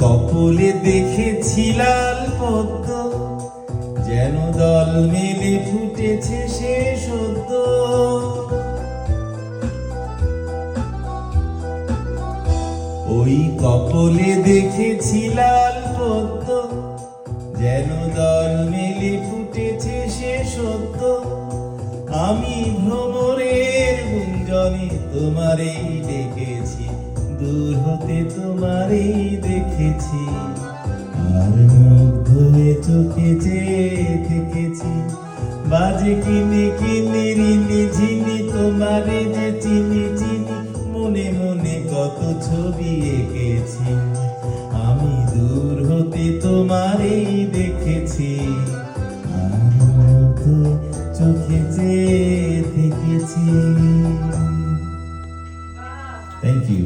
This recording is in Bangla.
কপলে দেখেছি লাল পদ্ম। যেন দল মেলে ফুটেছে সে সদ্য। ওই কপলে দেখেছি লাল পদ্ম। যেন দল মেলে ফুটেছে সে সদ্য। আমি ভ্রমরের গুঞ্জনে তোমারেই ডেকেছি। দূর হতে তোমারেই দেখেছি, আর মুগ্ধ হয়ে চোখে চেয়ে থেকেছি। বাজে কিনে কিনে রিনি ঝিনি, তোমারে যে চিনি চিনি, মনে মনে কত ছবি এঁকেছি। আমি দূর হতে তোমারেই দেখেছি, আর মুগ্ধ চোখে চেয়ে থেকেছি। Thank you